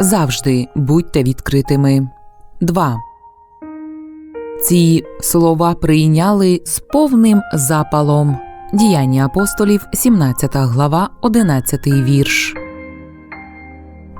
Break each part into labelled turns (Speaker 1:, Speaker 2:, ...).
Speaker 1: Завжди будьте відкритими. 2. Ці слова прийняли з повним запалом. Діяння апостолів, 17 глава, 11 вірш.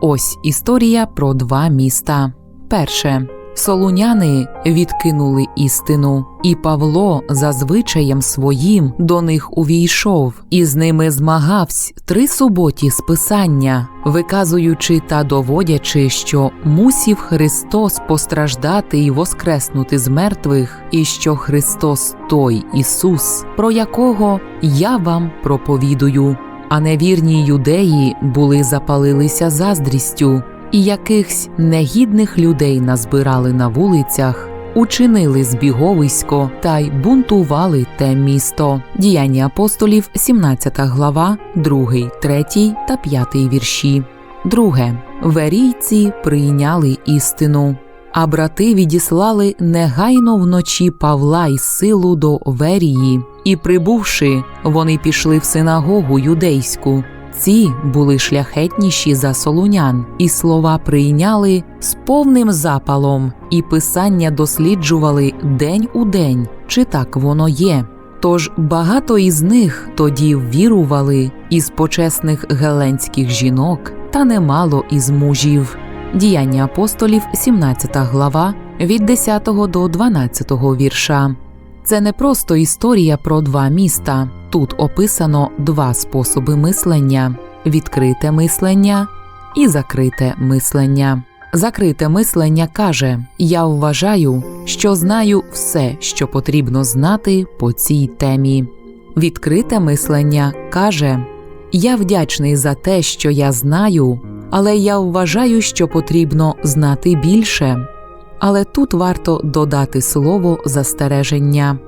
Speaker 1: Ось історія про два міста. Перше. Солуняни відкинули істину, і Павло за звичаєм своїм до них увійшов, і з ними змагавсь три суботі з писання, виказуючи та доводячи, що мусів Христос постраждати і воскреснути з мертвих, і що Христос той Ісус, про якого я вам проповідую. А невірні юдеї були запалилися заздрістю, і якихось негідних людей назбирали на вулицях, учинили збіговисько та й бунтували те місто. Діяння апостолів, 17 глава, 2, 3 та 5 вірші. Друге. Верійці прийняли істину. А брати відіслали негайно вночі Павла й силу до Верії, і, прибувши, вони пішли в синагогу юдейську. Ці були шляхетніші за солунян, і слова прийняли з повним запалом, і писання досліджували день у день, чи так воно є. Тож багато із них тоді вірували із почесних геленських жінок, та немало із мужів. Діяння апостолів, 17 глава, від 10 до 12 вірша. Це не просто історія про два міста. Тут описано два способи мислення: відкрите мислення і закрите мислення. Закрите мислення каже: Я вважаю, що знаю все, що потрібно знати по цій темі. Відкрите мислення каже: Я вдячний за те, що я знаю, але я вважаю, що потрібно знати більше. Але тут варто додати слово застереження.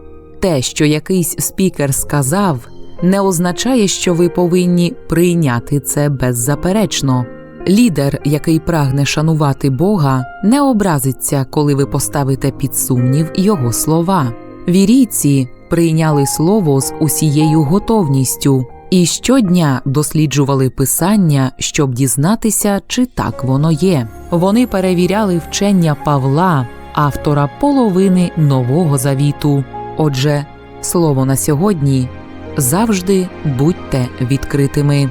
Speaker 1: Те, що якийсь спікер сказав, не означає, що ви повинні прийняти це беззаперечно. Лідер, який прагне шанувати Бога, не образиться, коли ви поставите під сумнів його слова. Вірійці прийняли слово з усією готовністю і щодня досліджували писання, щоб дізнатися, чи так воно є. Вони перевіряли вчення Павла, автора половини Нового Завіту. Отже, слово на сьогодні завжди будьте відкритими.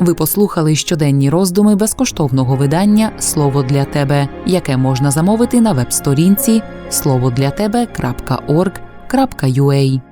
Speaker 1: Ви послухали щоденні роздуми безкоштовного видання Слово для тебе, яке можна замовити на веб-сторінці словодлятебе.org.ua